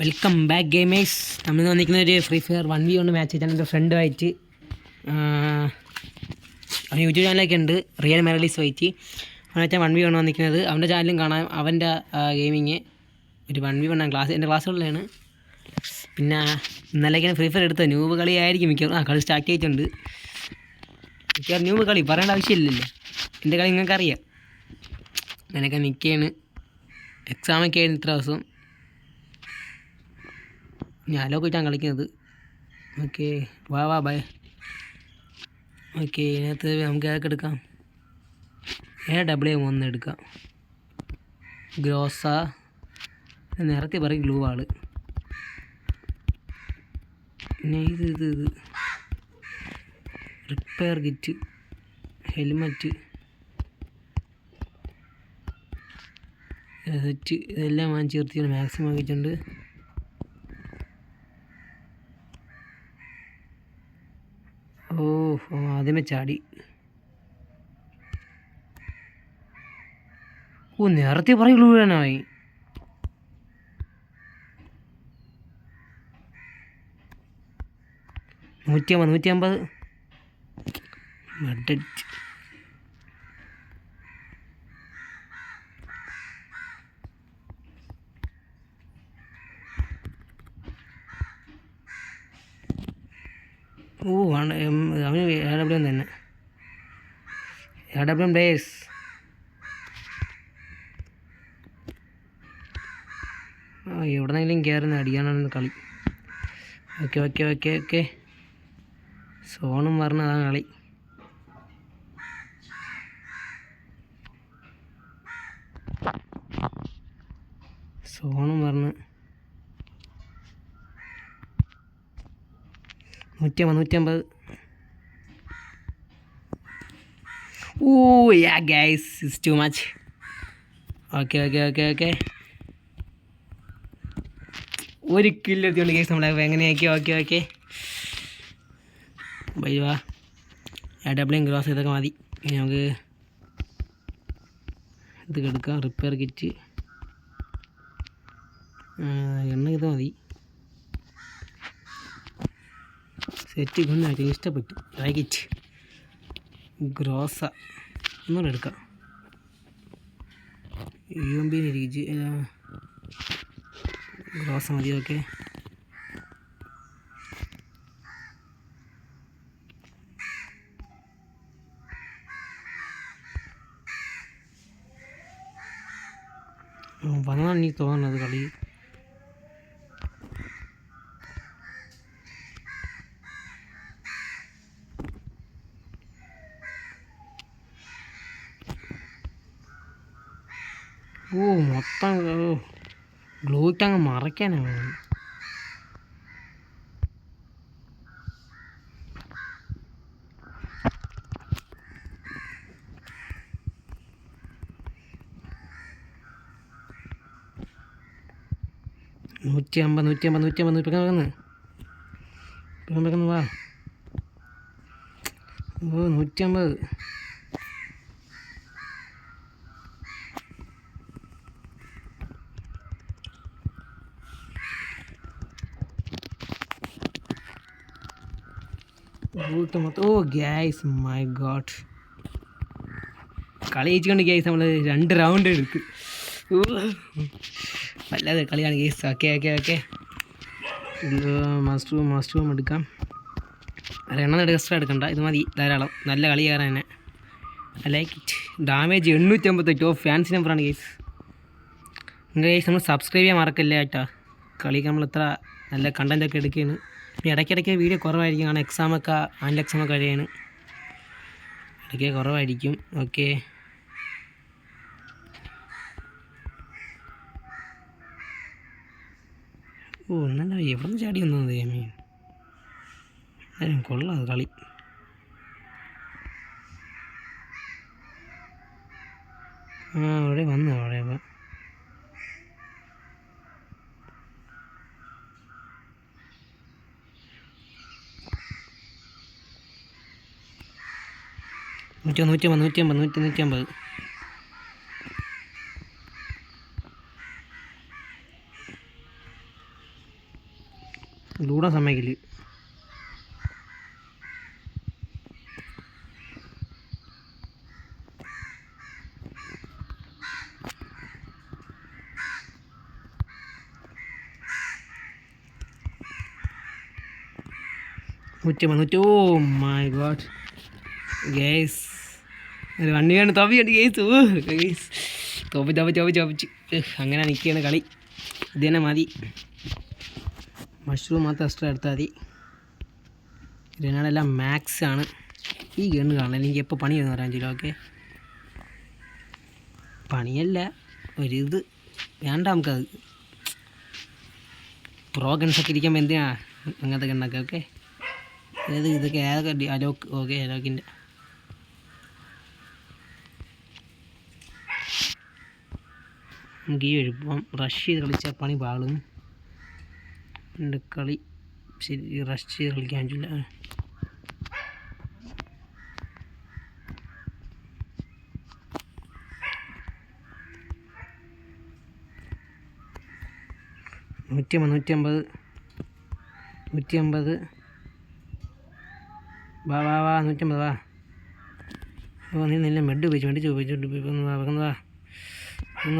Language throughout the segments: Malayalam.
വെൽക്കം ബാക്ക് ഗെയിമേഴ്സ് നമ്മൾ വന്നിരിക്കുന്ന ഒരു ഫ്രീ ഫയർ വൺ വി കൊണ്ട് മാച്ച് ചെയ്താൽ എന്റെ ഫ്രണ്ടുമായിട്ട് അവൻ യൂട്യൂബ് ചാനലൊക്കെ ഉണ്ട്. റിയൽ മെറലീസ് വൈറ്റ് അവൻ വെച്ചാൽ വൺ വി കൊണ്ട് വന്നിരിക്കുന്നത്. അവന്റെ ചാനലും കാണാം. അവന്റെ ഗെയിമിങ് ഒരു വൺ വി കൊണ്ടാണ് ക്ലാസ് എന്റെ ക്ലാസ്സുകളിലാണ് പിന്നെ ഇന്നലെയൊക്കെയാണ് ഫ്രീ ഫയർ എടുത്തത്. ന്യൂബ് കളിയായിരിക്കും മിക്കവാറും. ആ കളി സ്റ്റാർട്ട് ചെയ്തിട്ടുണ്ട്. മിക്കവാറും ന്യൂബ് കളി. പറയേണ്ട ആവശ്യമില്ലല്ലോ. എന്റെ കളി നിങ്ങൾക്കറിയാം. അങ്ങനെയൊക്കെ നിൽക്കുകയാണ് എക്സാമൊക്കെ ആയിരുന്നു ഇത്ര ദിവസം. ഞാനോ ഞാൻ കളിക്കുന്നത് ഓക്കെ വാ വാ ബൈ ഓക്കെ ഇതിനകത്ത് നമുക്ക് ഏതൊക്കെ എടുക്കാം. ഏ ഡബ്ല്യു എം ഒന്ന് എടുക്കാം. ഗ്രോസ. നേരത്തെ പറയും ഗ്ലൂ ആൾ പിന്നെ ഇത് ഇത് ഇത്. റിപ്പയർ കിറ്റ് ഹെൽമറ്റ് സെറ്റ് ഇതെല്ലാം വാങ്ങിച്ച് നിർത്തിയാണ് മാക്സിമം വാങ്ങിച്ചിട്ടുണ്ട് ഓ ആദ്യമേ ചാടി. ഓ നേരത്തെ പറയുള്ളൂ നൂറ്റി അമ്പത് നൂറ്റി അമ്പത് ഓ എം അവന് എ ഡബ്ല്യു എം തന്നെ. എ ഡബ്ല്യു എം ഡേസ് എവിടെന്നെങ്കിലും കയറുന്ന അടിക്കാനാണ് കളി. Okay okay okay okay. സോണും പറഞ്ഞ അതാണ് കളി. സോണും പറഞ്ഞ് നൂറ്റമ്പത് നൂറ്റമ്പത് ഓ yeah guys is too much okay okay okay okay ഒരു കില്ല് എത്തിയോണ്ട് ഗൈസ് നമ്മളെ എങ്ങനെയാക്കി? ഓക്കെ ഓക്കെ ബൈ വാ. ഡബ്ല്യൂ ക്രോസ് ഇതൊക്കെ മതി. നമുക്ക് ഇത് എടുക്കാം. റിപ്പയർ കിറ്റ് എണ്ണ ഇത് മതി. സെറ്റ് കൊണ്ടാക്കി ഇഷ്ടപ്പെട്ടു. ലൈക്കിറ്റ് ഗ്രോസ ഒന്നുകൂടെ എടുക്കാം. യു എം ബി രുചി ഗ്രോസ മതി ഓക്കെ വന്നാണ് എനിക്ക് തോന്നുന്നത് കളി. ഓ മൊത്തം ഗ്ലൂറ്റ് അങ്ങ് മറയ്ക്കാനാണ് നൂറ്റി അമ്പത് നൂറ്റി അമ്പത് നൂറ്റി അമ്പത് നൂറ്റി വെക്കുന്നു? ഇപ്പം വെക്കുന്നു വാ. ഓ നൂറ്റി അമ്പത് റൂട്ട് മൊത്തം. ഓ ഗ്യാസ് മൈ ഗോഡ് കളി ജയിച്ചുകൊണ്ട് ഗ്യാസ് നമ്മൾ രണ്ട് റൗണ്ട് എടുത്തു. വല്ലാതെ കളിയാണ് guys okay okay okay master master എടുക്കാം. ഒരെണ്ണം എക്സ്ട്രാ എടുക്കണ്ട. ഇത് മതി ധാരാളം. നല്ല കളി കയറാൻ തന്നെ. ഐ ലൈക്ക് ഇറ്റ് ഡാമേജ് എണ്ണൂറ്റമ്പത്തെട്ട് ഓ ഫാൻസ് നമ്പറാണ് ഗേസ് ഗേസ് നമ്മൾ സബ്സ്ക്രൈബ് ചെയ്യാൻ മറക്കല്ലേ ഏട്ടാ? കളിക്ക് നമ്മൾ ഇത്ര നല്ല കണ്ടന്റൊക്കെ എടുക്കുകയാണ് ഇടയ്ക്കിടയ്ക്ക് വീഡിയോ കുറവായിരിക്കും. കാരണം എക്സാമൊക്കെ ആൻഡ് എക്സാമൊക്കെ കഴിയാണ്. ഇടയ്ക്ക് കുറവായിരിക്കും. ഓക്കെ ഓ എന്നല്ല എവിടെ നിന്ന് ചാടി വന്നത് ദൈവമേ? കൊള്ളാം കളി. ആ അവിടെ വന്നു അവിടെ അപ്പം നൂറ്റി നൂറ്റമ്പത് നൂറ്റമ്പത് നൂറ്റി നൂറ്റമ്പത് ദൂടാൻ സമ്മതിക്കില്ല. നൂറ്റി നൂറ്റി ഓ മൈ ഗോഡ്. ഗേസ്. ഒരു വണ്ടി കണ്ട് തോപ്പി കണ്ട് ഗേസ് ഓ തോപ്പി തോപ്പി തോപ്പി ചോപ്പിച്ച് അങ്ങനെ നിൽക്കുകയാണ് കളി. ഇത് തന്നെ മതി. മഷ്റൂം മാത്രം എക്സ്ട്രാ എടുത്താൽ മതി. ഇതിനാണെല്ലാം മാക്സ് ആണ്. ഈ ഗണ്ണ് കാണണം. എനിക്ക് എപ്പോൾ പണി വരുന്ന പറയാൻ ചില ഓക്കെ പണിയല്ല. ഒരിത്. വേണ്ട നമുക്കത്. പ്രോ ഗൺസൊക്കെ ഇരിക്കുമ്പോൾ എന്തിനാ അങ്ങനത്തെ ഗണ്ണൊക്കെ ഓക്കെ ഏത് ഇതൊക്കെ ഏതൊക്കെ അലോക്ക് ഓക്കെ അലോക്കിന്റെ നമുക്ക് ഈ എഴുപ്പം റഷ് ചെയ്ത് കളിച്ചാൽ പണി പാളും. എന്റെ കളി ശരി റഷ് ചെയ്ത് കളിക്കാൻ പറ്റില്ല. നൂറ്റി അമ്പത് നൂറ്റി അമ്പത് നൂറ്റി അമ്പത് വാ വാ വാ നൂറ്റമ്പത് വാ. അപ്പോൾ നീ നല്ല മെഡ് ഉപയോഗിച്ചു മെഡ് ഒന്ന് വാ ഒന്ന് വാ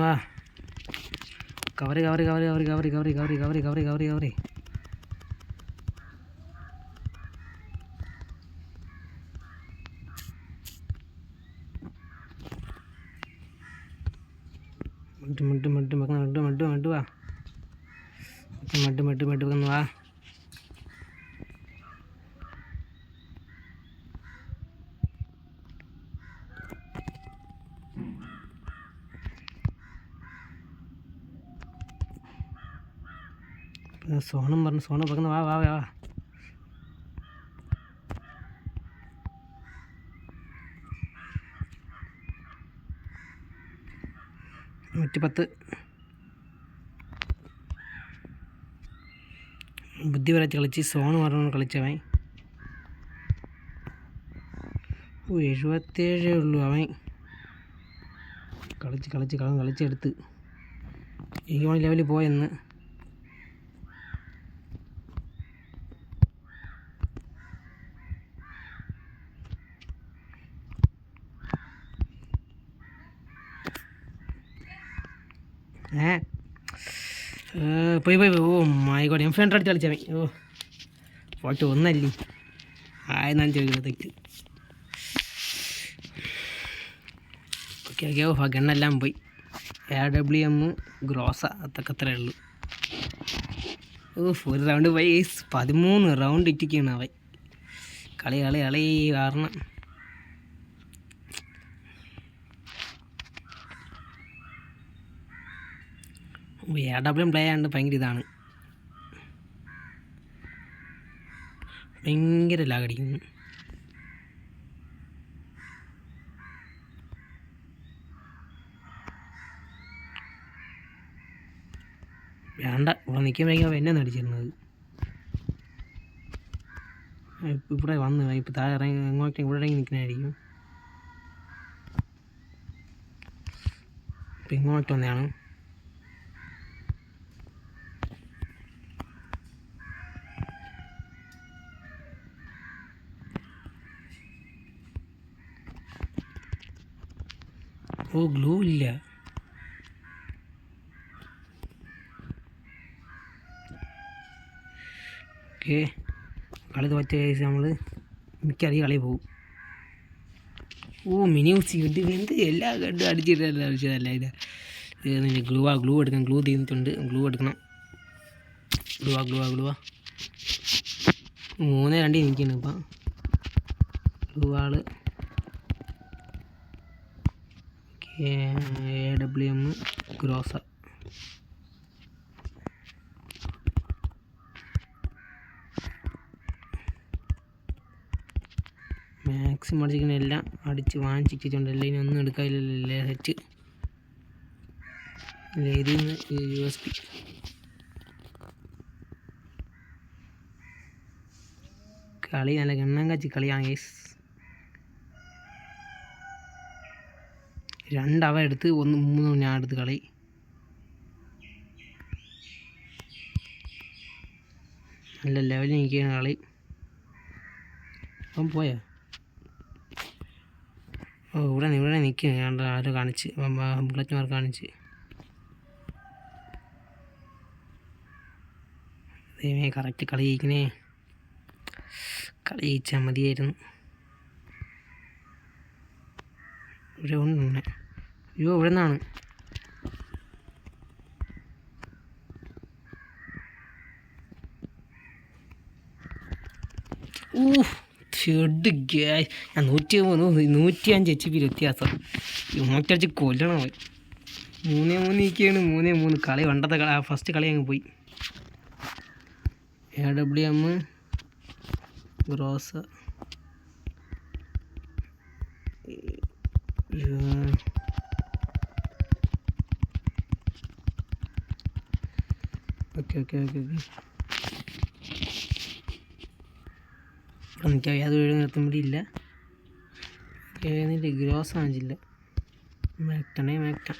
വാ. ಕವರಿ ಗೌರಿ ಗೌರಿ ಗೌರಿ ಗೌರಿ ಗೌರಿ ಗೌರಿ ಗೌರಿ ಗೌರಿ ಗೌರಿ ಗೌರಿ സോണം പറഞ്ഞു. സോണം പറഞ്ഞു വാ വാ വാ നൂറ്റി പത്ത് ബുദ്ധി വരച്ച് കളിച്ച് സോണ് പറഞ്ഞു കളിച്ചവൻ. ഓ എഴുപത്തേഴേ ഉള്ളൂ അവൻ. കളിച്ച് കളിച്ച് കളൻ കളിച്ചെടുത്ത് വേണ്ടി ലെവലിൽ പോയെന്ന്. ഏ? പോയി പോയി. ഓ മൈ ഗോഡ് എം ഫ്രണ്ട് കളിച്ചാൽ മതി ഓ ഫോട്ടോ ഒന്നല്ലേ? ആയെന്നാണ് ചോദിക്കുന്നത് ഓക്കെ ഓക്കെ ഓ ഫണ്ണെല്ലാം പോയി. എ ഡബ്ല്യു എം ഗ്രോസ അതൊക്കെ അത്രേ ഉള്ളൂ. ഓ ഒരു റൗണ്ട് പോയി. പതിമൂന്ന് റൗണ്ട് ഇറ്റിക്കാണ് അവൻ. കളി കളി കളി കാരണം. എ ഡബ്ല്യു പ്ലേ ആണ്ട് ഭയങ്കര ഇതാണ്. ഭയങ്കര ലാഗടിക്കുന്നു വേണ്ട ഇവിടെ നിൽക്കുമ്പോഴേക്കും എന്നെ നടിച്ചിരുന്നത് ഇവിടെ വന്ന് ഇപ്പം താഴെ ഇറങ്ങി എങ്ങോട്ട് ഇവിടെ ഇറങ്ങി നിൽക്കുന്നതായിരിക്കും. ഇപ്പം ഇങ്ങോട്ട് വന്നതാണ്. ഓ ഗ്ലൂ ഇല്ല. ഓക്കെ. കളി തോറ്റ നമ്മൾ മിക്കറിയ കളി പോകും. ഓ മിനി ഇത് എന്ത് എല്ലാ കണ്ടും അടിച്ചിട്ടല്ല ആവശ്യമല്ല ഇത്? ഗ്ലൂ ആ ഗ്ലൂ എടുക്കണം. ഗ്ലൂ തീർന്നിട്ടുണ്ട്. ഗ്ലൂ എടുക്കണം. ഗ്ലൂ ആ ഗ്ലൂ ആ ഗ്ലൂ ആ. മൂന്ന് രണ്ട് എനിക്കാണ് ഇപ്പം. ഗ്ലൂ ആൾ. A W M grosser maximum അടിച്ചിരിക്കുന്ന എല്ലാം അടിച്ച് വാങ്ങിച്ചിട്ടുണ്ട് എല്ലാം ഇനി ഒന്നും എടുക്കാനില്ലല്ലേ. സെറ്റ് ഇതിൽ യു എസ് പി കളി നല്ല ഗണ്ണം കച്ചി കളിയാണ് ഗൈസ് രണ്ടവ എടുത്ത് ഒന്ന് മൂന്ന് ഞാൻ എടുത്ത് കളി. നല്ല ലെവലിൽ നിൽക്കുകയാണ് കളി. അപ്പം പോയ? ഓ ഇവിടെ ഇവിടെ നിൽക്കുക ഞാൻ ആരോ കാണിച്ച് ബുള്ളറ്റ് മാർക്ക് കാണിച്ച്. ദൈവമേ കറക്റ്റ് കളി ജയിക്കണേ കളി ജയിച്ചാൽ മതിയായിരുന്നു. ഇവിടെ ഉണ്ട് അയ്യോ ഇവിടെ നിന്നാണ് ഞാൻ നൂറ്റി നൂറ്റി അഞ്ച് എച്ച് പി വ്യത്യാസം. നൂറ്റഞ്ച് കൊല്ലണം പോയി മൂന്നേ മൂന്ന് നിൽക്കുകയാണ് മൂന്നേ മൂന്ന്. കളി വേണ്ടത്തെ കളി ഫസ്റ്റ് കളി അങ്ങ് പോയി. എ ഡബ്ല്യു എം ഗ്രോസ് ഓക്കെ ഓക്കെ ഓക്കെ. എനിക്ക് അത് വീട് നിർത്തും ഇവിടെ ഇല്ല എന്നിട്ട് ഗ്രോസ് വാങ്ങിച്ചില്ല മേക്കണേ മാക്ടൺ.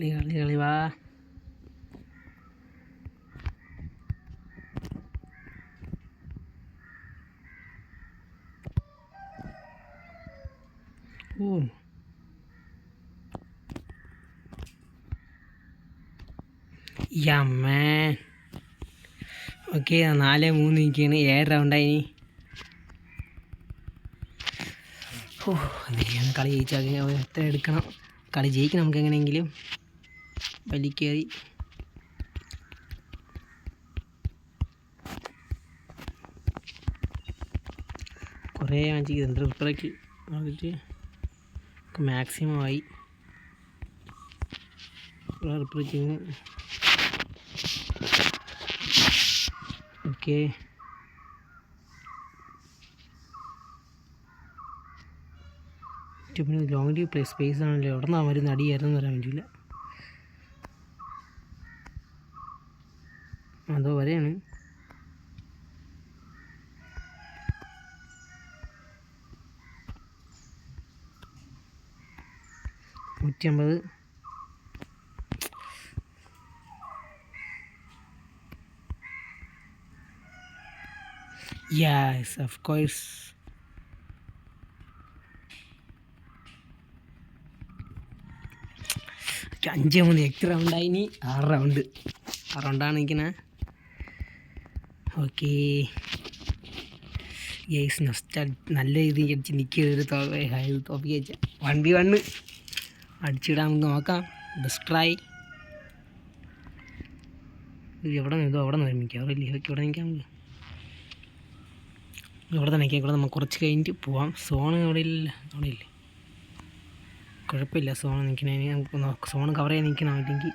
കളി കളി കളി വാ യമ്മേ ഓക്കെ നാല് മൂന്ന് നിൽക്കുകയാണ്. ഏഴ് റൗണ്ടായി ഓ എന്തെങ്കിലും കളി ജയിച്ചാൽ എത്ര എടുക്കണം? കളി ജയിക്കണം നമുക്ക് എങ്ങനെയെങ്കിലും. വലിക്കേറി കുറേ ആഞ്ചി ചെയ്ത് റിപ്ലൈക്ക് വന്നിട്ട് മാക്സിമം ആയി ഓക്കെ. പിന്നെ ലോങ് ഡ്യൂ പ്ലേ സ്പേസ് ആണല്ലോ. എവിടെ നിന്നാണ് വരുന്ന അടിയായിരുന്നു പറയാൻ പറ്റില്ല. അതോ വരെയാണ് നൂറ്റിയമ്പത് യെസ് ഓഫ് കോഴ്സ് അഞ്ച് മൂന്ന് എട്ട് റൗണ്ടായി ഇനി ആറ് റൗണ്ട് ആ റൗണ്ടാണ് നിൽക്കുന്നത് ഓക്കെ. യേസ് നൊസ്റ്റ നല്ല രീതിയിൽ അടിച്ച് നിൽക്കുക ഒരു തോപ്പിക്ക് വെച്ച വൺ ബി വണ്ണ് അടിച്ചിടാൻ നമുക്ക് നോക്കാം. ബെസ്റ്റ് ട്രൈ എവിടെ നിന്ന്? ഇതോ അവിടെ നിന്ന് നിർമ്മിക്കാം അവിടെ ഇല്ലേ ഓക്കെ ഇവിടെ നിൽക്കാം ഇവിടെ തന്നെ ഇവിടെ നമുക്ക് കുറച്ച് കഴിഞ്ഞിട്ട് പോവാം. സോൺ അവിടെ ഇല്ല. അവിടെ ഇല്ലേ. കുഴപ്പമില്ല. സോൺ നിൽക്കണേന് നമുക്ക് സോൺ കവർ ചെയ്യാൻ നിൽക്കണം. അല്ലെങ്കിൽ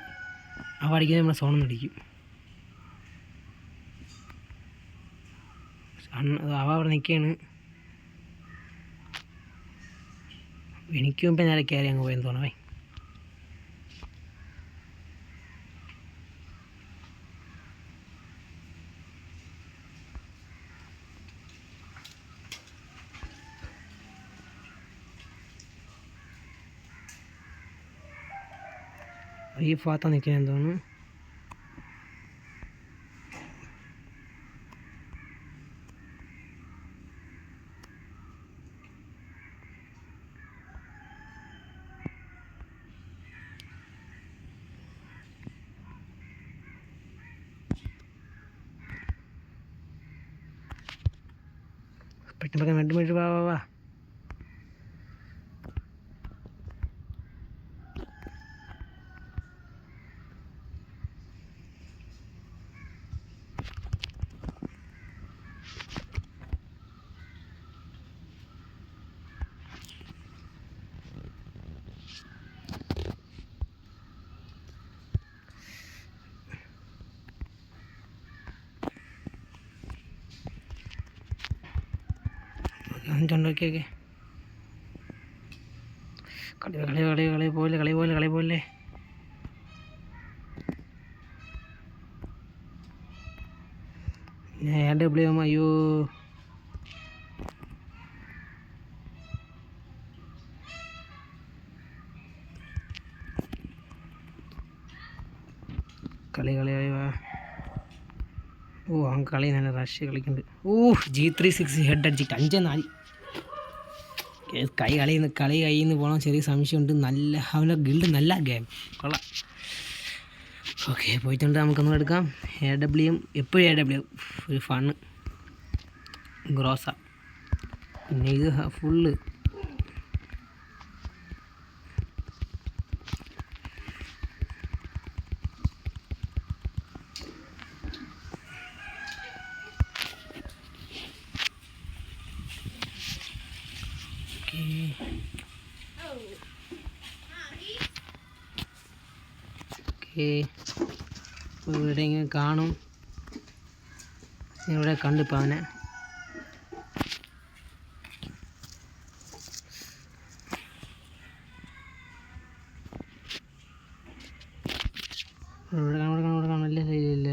അവ അടിക്കുന്നത് നമ്മുടെ സോൺ അടിക്കും. അവ അവിടെ നിൽക്കുകയാണ്. എനിക്ക് മുമ്പേ നേരെ കയറി അങ്ങ് പോയെന്ന് തോന്നണേ. ഈ ഭാഗത്താണ് നിൽക്കുന്നത് തോന്നുന്നു. പെട്ടെന്ന് പെട്ടെന്ന് വേണ്ടി വേണ്ടി ഓക്കെ കളി കളി കളി കളി പോലെ കളി പോലെ കളി പോലെ. ഞാൻ ഡബ്ല്യു എം അയ്യോ. കളി കളി കളി വാ. ഓ അവൻ കളി നല്ല റഷ് കളിക്കുന്നുണ്ട്. ഓ ജി ത്രീ സിക്സ് ഹെഡ് അടിച്ചിട്ട് അഞ്ചേ നാല്. കൈ നിന്ന് കളി കയ്യിൽ നിന്ന് പോകണം ചെറിയ സംശയമുണ്ട്. നല്ല അവന്റെ ഗിൽഡ് നല്ല ഗെയിം കൊള്ളാം. ഓക്കെ പോയിട്ടുണ്ട്. നമുക്കൊന്നും എടുക്കാം. എ ഡബ്ല്യു എപ്പോഴും എ ഡബ്ല്യു ഒരു ഫണ്ണ് ഗ്രോസ പിന്നെ ഇത് ഫുള്ള് ഓക്കെ ഇവിടെ ഇങ്ങനെ കാണും ഇവിടെ കണ്ടിപ്പോൾ അവനെ ഇവിടെ കാണും ഇവിടെ കാണും ഇവിടെ കാണും ഇല്ല ഇല്ല ഇല്ല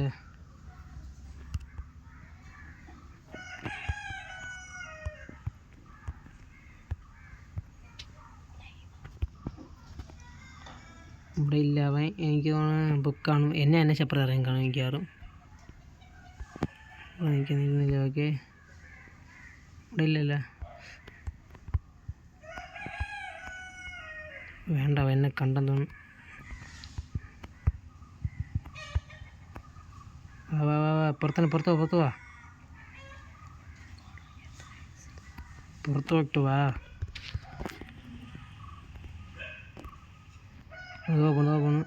ഇവിടെ ഇല്ല അവൻ എനിക്ക് തോന്നുന്നു ബുക്കാണ് എന്നെ എന്നെ സെപ്പറേറ്റ് അറിയാൻ കാണും മിക്കവാറും ഇവിടെ എനിക്ക് നിന്നില്ല ഓക്കെ ഇവിടെ ഇല്ലല്ല വേണ്ട അവൻ എന്നെ കണ്ടെന്ന് തോന്നുന്നു വാ വാ വാ വാ പുറത്തന്നെ പുറത്ത് വാ പുറത്ത് വാ പുറത്തോട്ട് വാ അതോ പോണു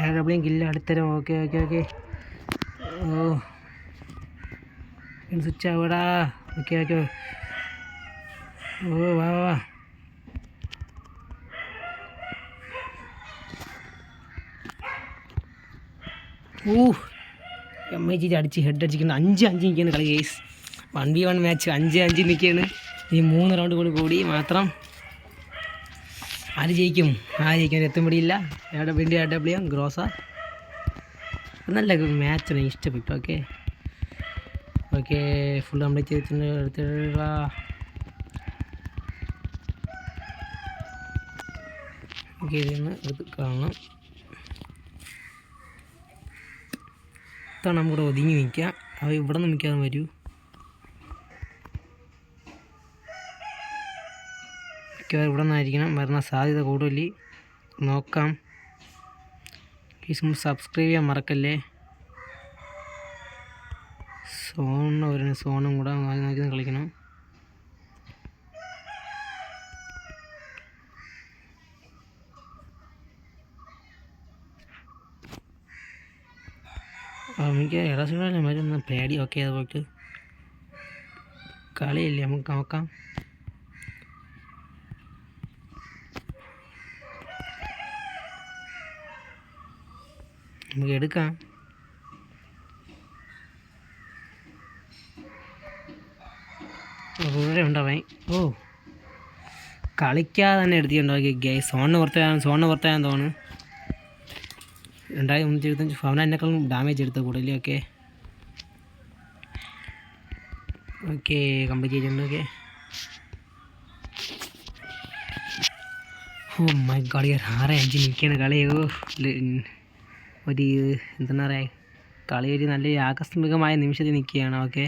പോണു എവിടെയും കില്ല അടുത്തരം. Okay okay okay. ഓ. സ്വിച്ച് ആവടാ. Okay okay. ഓ വാ വാ ഓ എം ഐ ജി അടിച്ച് ഹെഡ് അടിച്ചിരിക്കുന്നു. അഞ്ച് അഞ്ച് നിൽക്കുകയാണ് കളി case one B one match അഞ്ച് അഞ്ച് നിൽക്കുകയാണ്. ഈ മൂന്ന് റൗണ്ട് കൂടി കൂടി മാത്രം ആര് ജയിക്കും? ആര് ജയിക്കും? എത്തും പിടിയില്ല. എവിടെ വേണ്ടി ഡബ്ല്യു ഗ്രോസ. നല്ല മാച്ചാണ് ഇഷ്ടപ്പെട്ടു ഓക്കെ ഓക്കെ ഫുൾ കംപ്ലീറ്റ് ചെയ്തിട്ടുണ്ട്. എടുത്ത് കാണണം. ഇത്തവണ നമ്മുടെ ഒതുങ്ങി നിൽക്കാം അവ ഇവിടെ നിന്ന് നിൽക്കാതെ വരൂ. മിക്കവാറും ഇവിടെ നിന്നായിരിക്കണം. വരുന്ന സാധ്യത കൂടുതൽ നോക്കാം. പ്ലീസ് സബ്സ്ക്രൈബ് ചെയ്യാൻ മറക്കല്ലേ? സോൺ വരുന്ന സോണും കൂടെ നോക്കി കളിക്കണം. എനിക്ക് ഇടസുകളല്ലേ മറ്റൊന്ന് പേടി ഓക്കെ അത് പോയിട്ട്. കളിയില്ലേ നമുക്ക് നോക്കാം. നമുക്ക് എടുക്കാം. ഇവിടെ ഉണ്ടാവേ ഓ. കളിക്കാതെ തന്നെ എടുത്തിട്ടുണ്ടാക്കി ഗേ സോണിന് പുറത്തായാലും സോണിന് പുറത്തായാലും തോന്നുന്നു. രണ്ടായിരത്തി മുന്നൂറ്റി എഴുപത്തഞ്ച് ഫവന എന്നെക്കാളും ഡാമേജ് എടുത്ത കൂടുതലും ഓക്കെ ഓക്കെ കംപ്ലീറ്റ് ചെയ്തിട്ടുണ്ട് ഓക്കെ ഓ മൈ യാർ ആറ് അഞ്ച് നിൽക്കുകയാണ് കളി ഓ ഒരു എന്താണ് പറയുക കളി ഒരു നല്ല ആകസ്മികമായ നിമിഷത്തിൽ നിൽക്കുകയാണ് ഓക്കെ?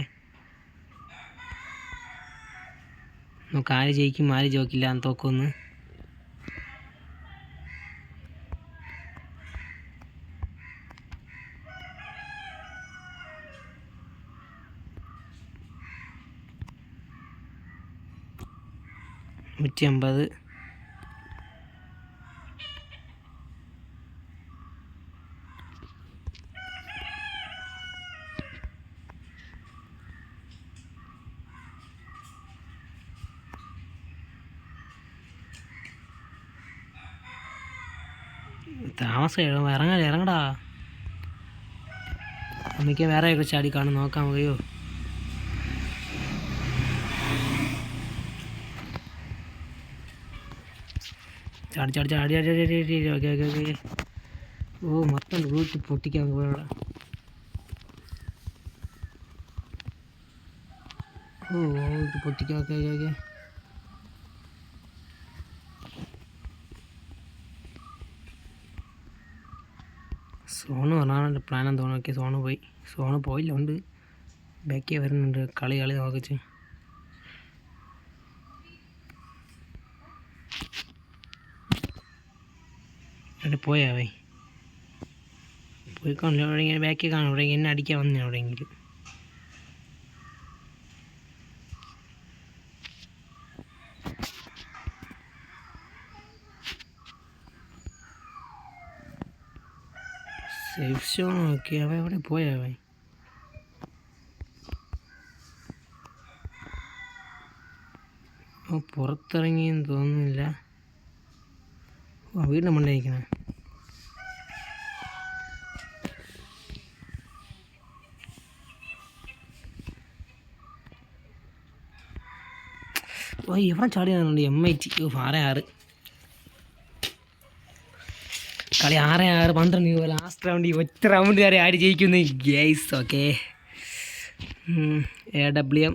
നമുക്ക് ആര് ജയിക്കും ആര് ജോക്കില്ല എന്ന് തോക്കൊന്ന്. നൂറ്റി അമ്പത് താമസം ഇറങ്ങാൻ ഇറങ്ങടാ. അമ്മയ്ക്ക് വേറെ ഒക്കെ ചാടി കാണും നോക്കാൻ പോയോ ചാടി ചാടി ചാടി ചാടി ചാടി ചാടി ഓക്കെ ഓക്കെ ഓക്കെ. ഓ മൊത്തം വീട്ടിൽ പൊട്ടിക്കാൻ പോയുള്ള ഓ പൊട്ടിക്കാം ഓക്കെ ഓക്കെ ഓക്കെ. സോണ് പറഞ്ഞാൽ പ്ലാൻ തോന്നുന്നത് സോണു പോയി. സോണു പോയില്ല ഉണ്ട് ബാക്കി വരുന്നുണ്ട്. കളി കളി നോക്കിച്ച് എവിടെ പോയാവേ പോയി കാണില്ല എവിടെയെങ്കിലും ബാക്കി കാണും. എവിടെയെങ്കിലും എന്നെ അടിക്കാൻ വന്നു എവിടെയെങ്കിലും. ഷോ നോക്കി അവ എവിടെ പോയാവേ ഓ പുറത്തിറങ്ങിയെന്ന് തോന്നുന്നില്ല വീടിന്റെ മണ്ടയിരിക്കണേ ഓ എവിടെ ചാടിയാണുണ്ട് എം ഐ ടി ഓ ആറ് ആറ് കളി ആറ് ആറ് പന്ത്രണ്ട് രൂപ ലാസ്റ്റ് റൗണ്ട് ഒറ്റ റൗണ്ട് വരെ ആര് ജയിക്കുന്നു guess okay A W M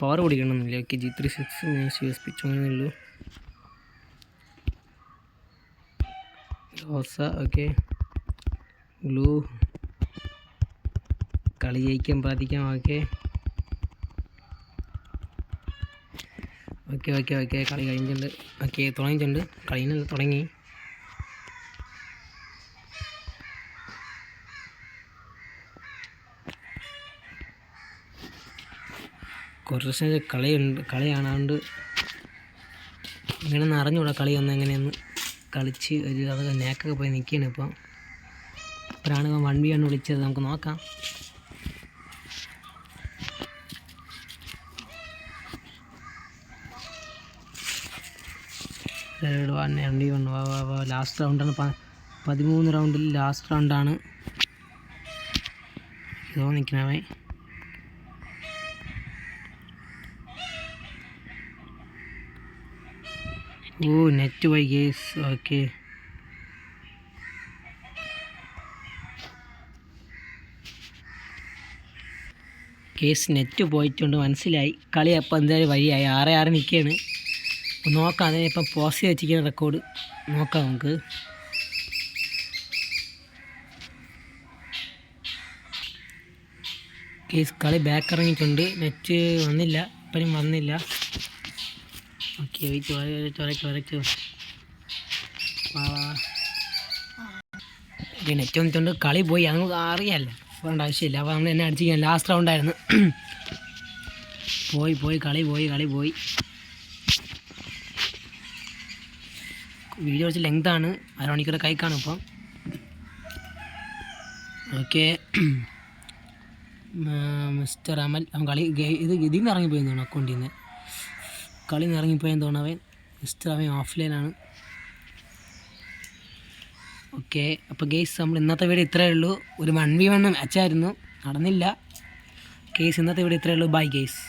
power കൊടുക്കണമെന്നില്ല okay G three six U S pitch ചോന്നുള്ളൂ റോസ ഓക്കെ ഗ്ലൂ കളി ജയിക്കാൻ പ്രാർത്ഥിക്കാം ഓക്കെ ഓക്കെ ഓക്കെ ഓക്കെ കളി കഴിഞ്ഞിട്ടുണ്ട്. ഓക്കെ തുടങ്ങിയിട്ടുണ്ട്. കളിയിൽ തുടങ്ങി. കുറച്ച് ദിവസം കളിയുണ്ട് കളി കാണാണ്ട് ഇങ്ങനെ അറിഞ്ഞൂടാ കളി ഒന്ന് എങ്ങനെയെന്ന് കളിച്ച് ഒരു അതൊക്കെ നേക്കൊക്കെ പോയി നിൽക്കുകയാണ് ഇപ്പം. ഇപ്പോഴാണ് ഇപ്പം വൺ ബി ആണ് വിളിച്ചത് നമുക്ക് നോക്കാം. ലാസ്റ്റ് റൗണ്ടാണ് പതിമൂന്ന് റൗണ്ടിൽ ലാസ്റ്റ് റൗണ്ടാണ് ഇതോ നിൽക്കണവേ ഓ നെറ്റ് പോയി കേസ് ഓക്കെ കേസ് നെറ്റ് പോയിട്ടുണ്ട് മനസ്സിലായി. കളി അപ്പം എന്തായാലും വഴിയായി. ആറ് ആറ് നിൽക്കുകയാണ്. നോക്കാം അതിന് ഇപ്പം പോസ് ചെയ്ത് വെച്ചിരിക്കുന്ന റെക്കോർഡ് നോക്കാം നമുക്ക്. കേസ് കളി ബാക്ക് ഇറങ്ങിയിട്ടുണ്ട്. നെറ്റ് വന്നില്ല ഇപ്പം വന്നില്ല. ഓക്കെ വെയിറ്റ് വരച്ച് voy a ver, te കളി പോയി ver, te പോകേണ്ട ആവശ്യമില്ല. അപ്പോൾ നമ്മൾ എന്നെ അടിച്ചിരിക്കാൻ ലാസ്റ്റ് റൗണ്ടായിരുന്നു പോയി പോയി കളി പോയി കളി പോയി. വീഡിയോ കുറച്ച് ലെങ്താണ് അരമണിക്കൂർ കൈ കാണും ഇപ്പം. ഓക്കെ മിസ്റ്റർ അമൽ അവൻ കളി ഇത് ഇതിൽ നിന്ന് ഇറങ്ങിപ്പോയി അക്കൗണ്ടിൽ നിന്ന്. കളി നിറങ്ങിപ്പോയെന്ന് തോന്നവൻ മിസ്റ്റർ അവൻ ഓഫ്ലൈനാണ് ഓക്കെ അപ്പോൾ ഗെയ്സ് നമ്മൾ ഇന്നത്തെ വീഡിയോ ഇത്രയേ ഉള്ളൂ. ഒരു വൺ വി വൺ മാച്ചായിരുന്നു നടന്നില്ല. കേസ് ഇന്നത്തെ വീഡിയോ ഇത്രയേ ഉള്ളൂ. By guys